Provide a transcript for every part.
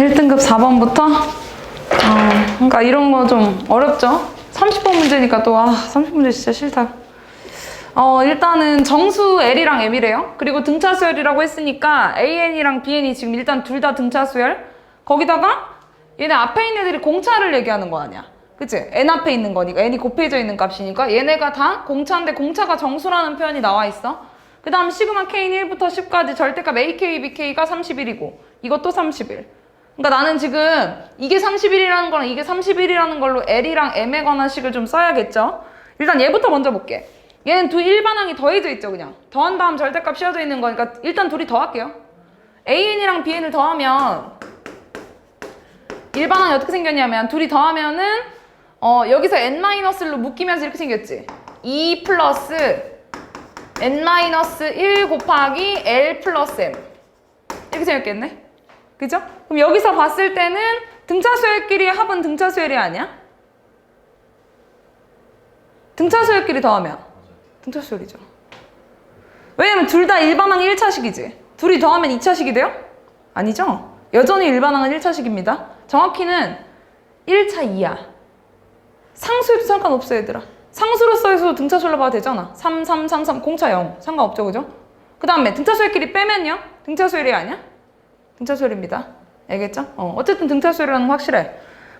1등급 4번부터 어, 그러니까 이런 거 좀 어렵죠? 30번 문제니까 또 아, 30문제 진짜 싫다. 어, 일단은 정수 L이랑 M이래요. 그리고 등차 수열이라고 했으니까 AN이랑 BN이 지금 일단 둘 다 등차 수열. 거기다가 얘네 앞에 있는 애들이 공차를 얘기하는 거 아니야. 그치? N 앞에 있는 거니까 N이 곱해져 있는 값이니까 얘네가 다 공차인데 공차가 정수라는 표현이 나와 있어. 그 다음 시그마 K는 1부터 10까지 절대값 AK, BK가 31이고 이것도 31. 그러니까 나는 지금 이게 31이라는 거랑 이게 31이라는 걸로 L이랑 M에 관한 식을 좀 써야겠죠? 일단 얘부터 먼저 볼게. 얘는 두 일반항이 더해져 있죠, 그냥. 더한 다음 절대값 씌워져 있는 거니까 일단 둘이 더할게요. AN이랑 BN을 더하면 일반항이 어떻게 생겼냐면 둘이 더하면은 어, 여기서 n-로 묶이면서 이렇게 생겼지. 2 플러스 n-1 곱하기 l 플러스 m 이렇게 생겼겠네? 그죠? 그럼 여기서 봤을 때는 등차수열끼리 합은 등차수열이 아니야? 등차수열끼리 더하면 등차수열이죠. 왜냐면 둘 다 일반항 1차식이지. 둘이 더하면 2차식이 돼요? 아니죠? 여전히 일반항은 1차식입니다. 정확히는 1차 2야. 상수에도 상관없어 얘들아. 상수로 써서 등차수열로 봐도 되잖아. 3, 3, 3, 3, 공차 0. 상관없죠, 그죠? 그 다음에 등차수열끼리 빼면요? 등차수열이 아니야? 등차수열입니다. 알겠죠? 어, 어쨌든 등차수열이라는 건 확실해.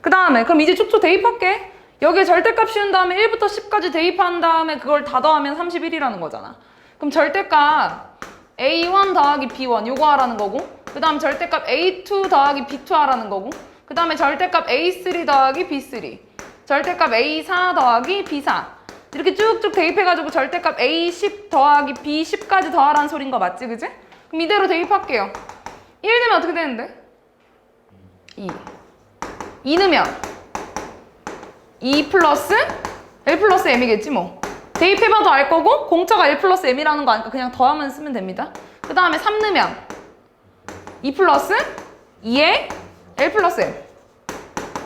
그 다음에 그럼 이제 쭉쭉 대입할게. 여기에 절대값 씌운 다음에 1부터 10까지 대입한 다음에 그걸 다 더하면 31이라는 거잖아. 그럼 절대값 A1 더하기 B1 요거 하라는 거고 그 다음 절대값 A2 더하기 B2 하라는 거고 그 다음에 절대값 A3 더하기 B3 절대값 A4 더하기 B4 이렇게 쭉쭉 대입해가지고 절대값 A10 더하기 B10까지 더하라는 소린 거 맞지 그지? 그럼 이대로 대입할게요 1 넣으면 어떻게 되는데? 2 2 넣으면 2 플러스 L 플러스 M이겠지 뭐. 대입해봐도 알 거고 공차가 L 플러스 M이라는 거 아니까 그냥 더하면 쓰면 됩니다. 그 다음에 3 넣으면 2 플러스 2에 L 플러스 M.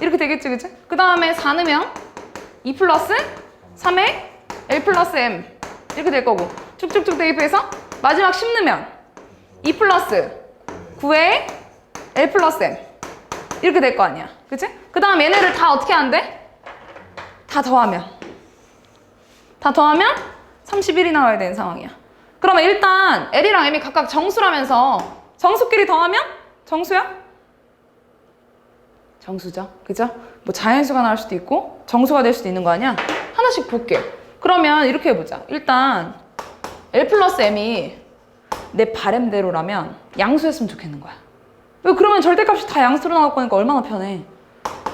이렇게 되겠지 그치? 그 다음에 4 넣으면 2 플러스 3에 L 플러스 M. 이렇게 될 거고. 쭉쭉쭉 대입해서 마지막 10 넣으면 2 플러스 9에 L 플러스 M 이렇게 될 거 아니야 그치? 그 다음 얘네를 다 어떻게 한대? 다 더하면 다 더하면 31이 나와야 되는 상황이야 그러면 일단 L이랑 M이 각각 정수라면서 정수끼리 더하면 정수야? 정수죠. 그죠? 뭐 자연수가 나올 수도 있고 정수가 될 수도 있는 거 아니야? 하나씩 볼게. 그러면 이렇게 해보자. 일단 L 플러스 M이 내 바램대로라면 양수였으면 좋겠는 거야. 왜 그러면 절대값이 다 양수로 나올 거니까 얼마나 편해.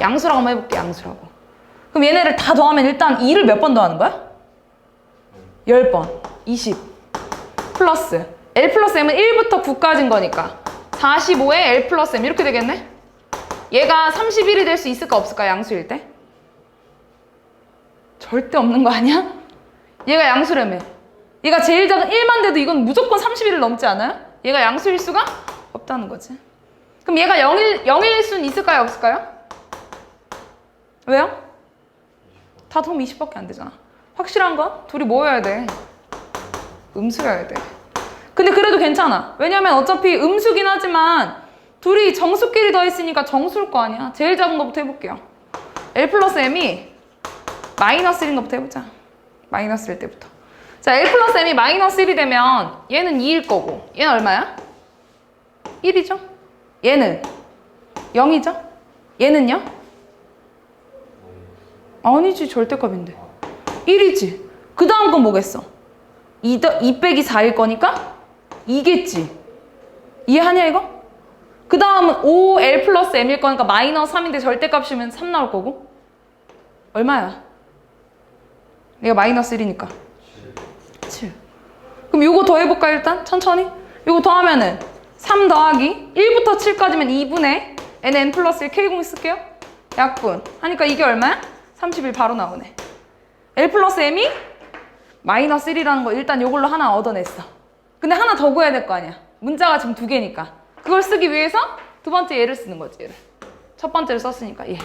양수라고 한번 해볼게. 양수라고. 그럼 얘네를 다 더하면 일단 2를 몇 번 더하는 거야? 10번. 20. 플러스 L 플러스 M은 1부터 9까지인 거니까 45에 L 플러스 M 이렇게 되겠네? 얘가 31이 될 수 있을까 없을까 양수일 때? 절대 없는 거 아니야? 얘가 양수라며 얘가 제일 작은 1만 돼도 이건 무조건 31을 넘지 않아요? 얘가 양수일 수가 없다는 거지 그럼 얘가 0일, 0일 수는 있을까요 없을까요? 왜요? 다 더하면 20밖에 안 되잖아 확실한 건 둘이 뭐여야 돼? 음수여야 돼 근데 그래도 괜찮아 왜냐면 어차피 음수긴 하지만 둘이 정수끼리 더했으니까 정수일 거 아니야. 제일 작은 것부터 해볼게요. L 플러스 M이 마이너스 1인 것부터 해보자. 마이너스 1 때부터. 자, L 플러스 M이 마이너스 1이 되면 얘는 2일 거고 얘는 얼마야? 1이죠? 얘는 0이죠? 얘는요? 아니지, 절대값인데. 1이지. 그 다음 건 뭐겠어? 2, 더, 2 빼기 4일 거니까 2겠지. 이해하냐, 이거? 그 다음은 5L 플러스 M일 거니까 마이너스 3인데 절대값이면 3 나올 거고 얼마야? 얘가 마이너스 1이니까 7 그럼 요거 더해볼까 일단? 천천히 요거 더하면은 3 더하기 1부터 7까지면 2분의 NN 플러스 1 K공 쓸게요 약분 하니까 이게 얼마야? 31 바로 나오네 L 플러스 M이 마이너스 1이라는 거 일단 요걸로 하나 얻어냈어 근데 하나 더 구해야 될 거 아니야 문자가 지금 두 개니까 그걸 쓰기 위해서 두 번째 얘를 쓰는 거지 얘를. 첫 번째를 썼으니까 얘.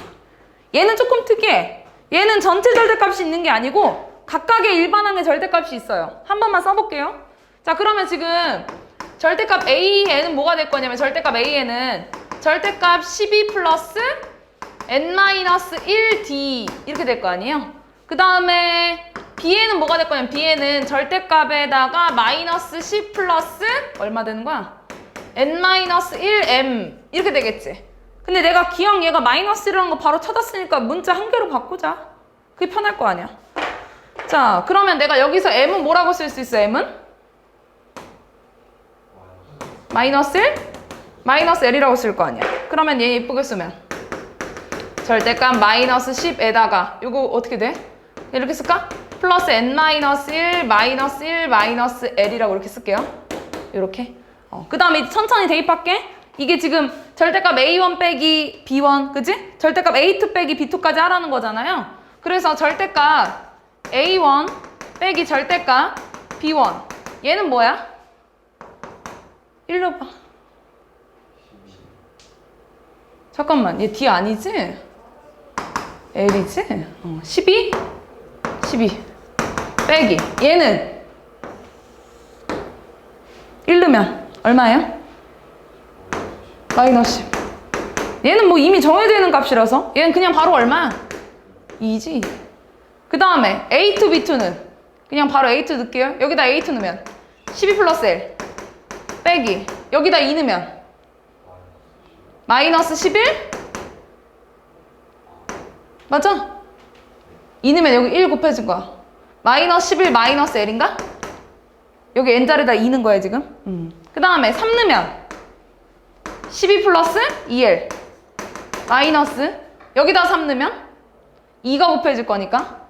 얘는 조금 특이해. 얘는 전체 절대값이 있는 게 아니고 각각의 일반항의 절대값이 있어요. 한 번만 써볼게요. 자 그러면 지금 절대값 AN은 뭐가 될 거냐면 절대값 AN은 절대값 12 플러스 n-1d 이렇게 될 거 아니에요? 그 다음에 b에는 뭐가 될 거냐면 b에는 절대값에다가 마이너스 10 플러스 얼마 되는 거야? n-1m 이렇게 되겠지? 근데 내가 기억 얘가 마이너스 1이라는 거 바로 찾았으니까 문자 한 개로 바꾸자. 그게 편할 거 아니야. 자, 그러면 내가 여기서 m은 뭐라고 쓸 수 있어, m은? 마이너스 1? 마이너스 L이라고 쓸 거 아니야. 그러면 얘 예쁘게 쓰면 절대값 마이너스 10에다가 요거 어떻게 돼? 이렇게 쓸까? 플러스 n 마이너스 1 마이너스 1 마이너스 L이라고 이렇게 쓸게요. 이렇게. 어, 그 다음에 천천히 대입할게. 이게 지금 절대값 A1 빼기 B1, 그지? 절대값 A2 빼기 B2까지 하라는 거잖아요. 그래서 절대값 A1 빼기 절대값 B1. 얘는 뭐야? 1로 봐. 잠깐만, 얘 D 아니지? L이지? 어, 12? 12. 빼기. 얘는 1 넣으면 얼마예요? 마이너스 10. 얘는 뭐 이미 정해져 있는 값이라서 얘는 그냥 바로 얼마? 2지. 그 다음에 A2, B2는 그냥 바로 A2 넣을게요. 여기다 A2 넣으면 12 플러스 L 빼기 여기다 2 넣으면 마이너스 11? 맞아? 2 넣으면 여기 1 곱해진 거야. 마이너스 11 마이너스 L인가? 여기 N자리에다 2 넣은 거야 지금. 음. 그 다음에 3 넣으면 12 플러스 2L 마이너스 여기다 3 넣으면 2가 곱해질 거니까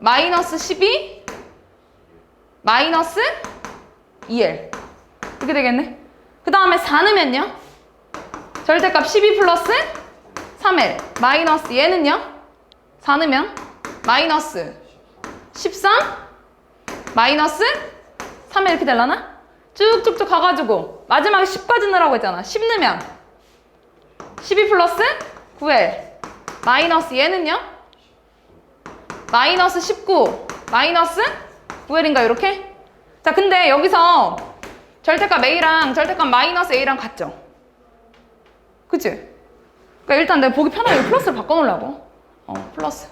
마이너스 12 마이너스 2L 이렇게 되겠네. 그 다음에 4 넣으면요. 절대값 12 플러스 3L 마이너스 얘는요. 4 넣으면 마이너스 13 마이너스 3에 이렇게 되려나? 쭉쭉쭉 가가지고 마지막에 10까지 넣으라고 했잖아 10 넣으면 12 플러스 9L 마이너스 얘는요? 마이너스 19 마이너스 9L인가 이렇게? 자 근데 여기서 절대값 A랑 절대값 마이너스 A랑 같죠? 그치? 그러니까 일단 내가 보기 편하게 플러스를 바꿔놓으려고 어 플러스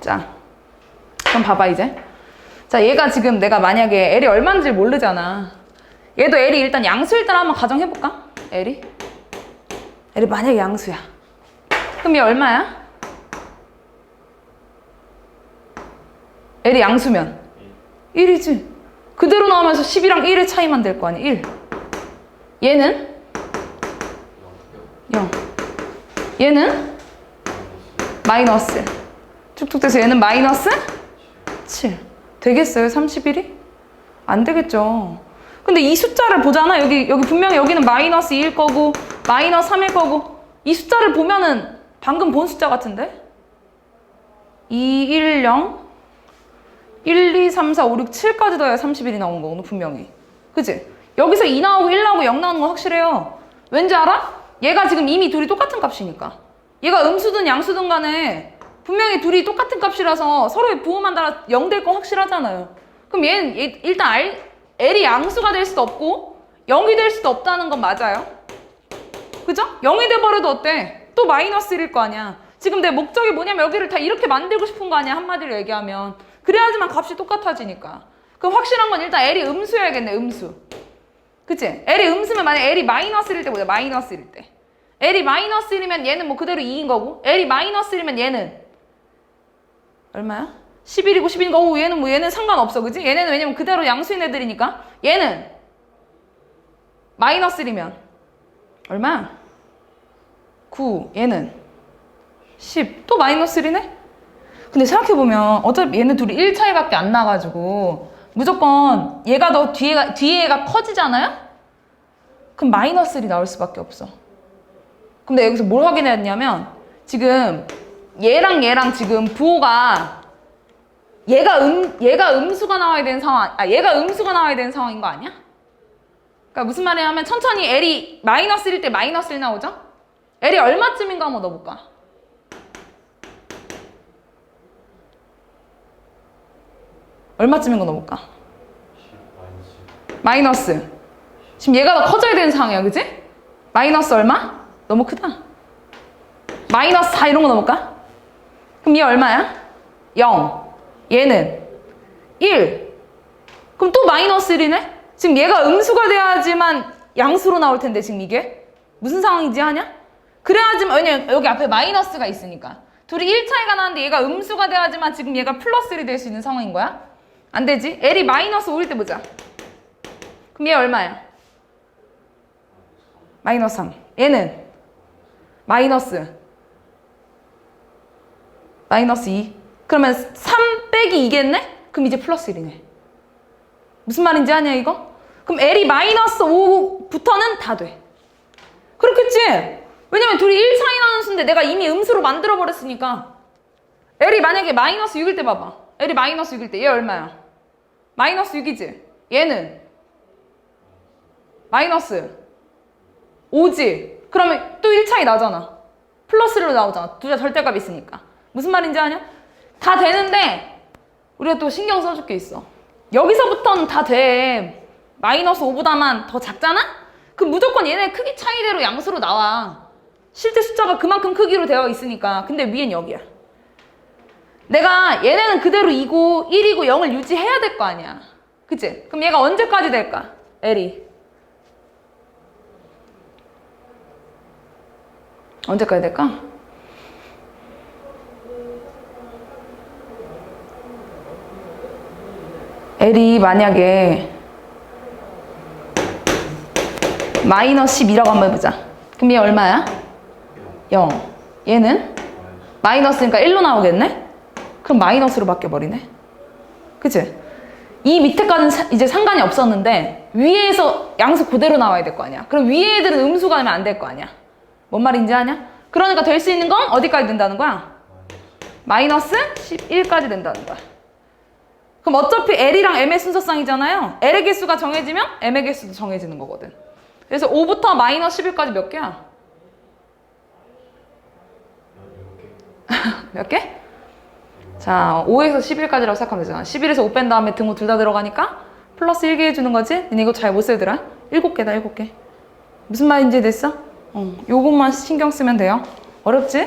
자 그럼 봐봐 이제 자 얘가 지금 내가 만약에 L이 얼마인지 모르잖아 얘도 L이 일단 양수일 때를 한번 가정해볼까? L이 L이 만약에 양수야 그럼 얘 얼마야? L이 양수면 1이지. 그대로 나오면서 10이랑 1의 차이만 될 거 아니야. 1 얘는? 0 얘는? 마이너스. 쭉쭉 돼서 얘는 마이너스? 7 되겠어요? 31이? 안 되겠죠. 근데 이 숫자를 보잖아. 여기 여기 분명히 여기는 마이너스 2일 거고 마이너스 3일 거고. 이 숫자를 보면은 방금 본 숫자 같은데? 2, 1, 0 1, 2, 3, 4, 5, 6, 7까지 더해야 31이 나오는 거거든 분명히 그치? 여기서 2 나오고 1 나오고 0 나오는 건 확실해요 왠지 알아? 얘가 지금 이미 둘이 똑같은 값이니까 얘가 음수든 양수든 간에 분명히 둘이 똑같은 값이라서 서로의 부호만 따라 0될건 확실하잖아요. 그럼 얘는 얘- 일단 R, L이 양수가 될 수도 없고 0이 될 수도 없다는 건 맞아요. 그죠? 0이 돼버려도 어때? 또 마이너스 1일 거 아니야. 지금 내 목적이 뭐냐면 여기를 다 이렇게 만들고 싶은 거 아니야. 한마디로 얘기하면. 그래야지만 값이 똑같아지니까. 그럼 확실한 건 일단 L이 음수여야겠네. 음수. 그치? L이 음수면 만약 L이 마이너스 1일 때 보자. 마이너스 1일 때. L이 마이너스 1이면 얘는 뭐 그대로 2인 거고 L이 마이너스 1이면 얘는 얼마야? 11이고 10이니까 오 얘는 뭐 얘는 상관없어 그지? 얘네는 왜냐면 그대로 양수인 애들이니까 얘는 마이너스 1이면 얼마야? 9 얘는 10 또 마이너스 1이네? 근데 생각해보면 어차피 얘네 둘이 1 차이밖에 안 나가지고 무조건 얘가 더 뒤에가, 뒤에 얘가 커지잖아요? 그럼 마이너스 1이 나올 수밖에 없어 근데 여기서 뭘 확인했냐면 지금 얘랑 얘랑 지금 부호가 얘가 음 얘가 음수가 나와야 되는 상황 아 얘가 음수가 나와야 되는 상황인 거 아니야? 그러니까 무슨 말이냐면 천천히 L이 마이너스 1일 때 마이너스 1 나오죠? L이 얼마쯤인가 한번 넣어볼까? 얼마쯤인 거 넣어볼까? 마이너스 지금 얘가 더 커져야 되는 상황이야, 그지? 마이너스 얼마? 너무 크다. 마이너스 4 이런 거 넣어볼까? 그럼 얘 얼마야? 0. 얘는 1. 그럼 또 마이너스 1이네? 지금 얘가 음수가 돼야지만 양수로 나올 텐데 지금 이게 무슨 상황이지 하냐? 그래야지만 왜냐면 여기 앞에 마이너스가 있으니까 둘이 1 차이가 나는데 얘가 음수가 돼야지만 지금 얘가 플러스 1이 될 수 있는 상황인 거야? 안 되지? L이 마이너스 5일 때 보자. 그럼 얘 얼마야? 마이너스 3. 얘는 마이너스 마이너스 2. 그러면 3 빼기 2겠네? 그럼 이제 플러스 1이네. 무슨 말인지 아냐 이거? 그럼 L이 마이너스 5부터는 다 돼. 그렇겠지? 왜냐면 둘이 1 차이 나는 수인데 내가 이미 음수로 만들어 버렸으니까 L이 만약에 마이너스 6일 때 봐봐. L이 마이너스 6일 때 얘 얼마야? 마이너스 6이지? 얘는 마이너스 5지? 그러면 또 1 차이 나잖아. 플러스로 나오잖아. 둘 다 절대값이 있으니까. 무슨 말인지 아냐? 다 되는데 우리가 또 신경 써줄 게 있어. 여기서부터는 다 돼. 마이너스 5보다만 더 작잖아? 그럼 무조건 얘네 크기 차이대로 양수로 나와. 실제 숫자가 그만큼 크기로 되어 있으니까. 근데 위엔 여기야. 내가 얘네는 그대로 2고 1이고 0을 유지해야 될 거 아니야. 그치? 그럼 얘가 언제까지 될까? L이. 언제까지 될까? L이 만약에 마이너스 12라고 한번 해보자. 그럼 얘 얼마야? 0. 얘는 마이너스니까 1로 나오겠네? 그럼 마이너스로 바뀌어버리네. 그치? 이 밑에까지는 사- 이제 상관이 없었는데 위에서 양수 그대로 나와야 될 거 아니야. 그럼 위에 애들은 음수가 되면 안 될 거 아니야. 뭔 말인지 아냐? 그러니까 될 수 있는 건 어디까지 된다는 거야? 마이너스 11까지 된다는 거야. 그럼 어차피 L이랑 M의 순서쌍이잖아요. L의 개수가 정해지면 M의 개수도 정해지는 거거든. 그래서 5부터 마이너스 11까지 몇 개야? 몇 개? 자, 5에서 11까지라고 생각하면 되잖아. 11에서 5 뺀 다음에 등호 둘 다 들어가니까 플러스 1개 해주는 거지? 근데 이거 잘 못 쓰더라? 7개다, 7개. 무슨 말인지 됐어? 어, 요것만 신경 쓰면 돼요. 어렵지?